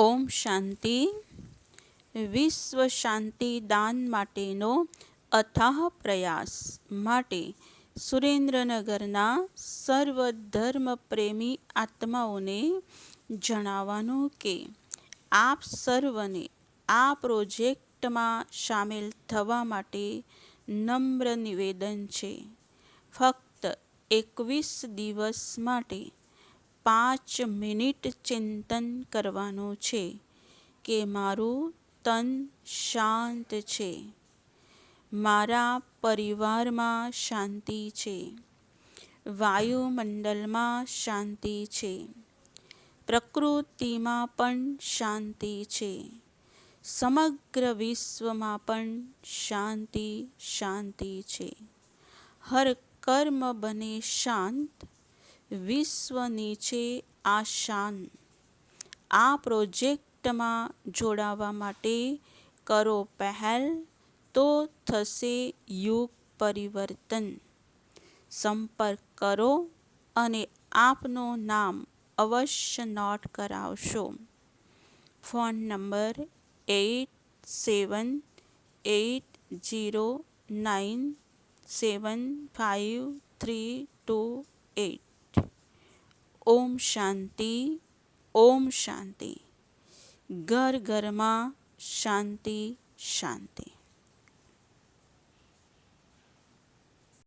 ઓમ શાંતિ. વિશ્વ શાંતિ દાન માટેનો અથાહ પ્રયાસ માટે સુરેન્દ્રનગરના સર્વ ધર્મ પ્રેમી આત્માઓને જણાવવાનું કે આપ સર્વને આ પ્રોજેક્ટમાં સામેલ થવા માટે નમ્ર નિવેદન છે. ફક્ત એકવીસ દિવસ માટે પાંચ મિનિટ ચિંતન કરવાનું છે કે મારું તન શાંત છે. મારા પરિવારમાં શાંતિ છે. વાયુમંડળમાં શાંતિ છે. પ્રકૃતિમાં પણ શાંતિ છે. સમગ્ર વિશ્વમાં પણ શાંતિ શાંતિ છે. હર કર્મ બને શાંત વિશ્વ નીચે આ શાંત આ પ્રોજેક્ટમાં જોડાવા માટે કરો પહેલ, તો થશે યુગ પરિવર્તન. સંપર્ક કરો અને આપનું નામ અવશ્ય નોટ કરાવશો. Phone number eight seven eight zero nine seven five three two eight. ઓમ શાંતિ ઓમ શાંતિ. ઘર ઘરમાં શાંતિ શાંતિ.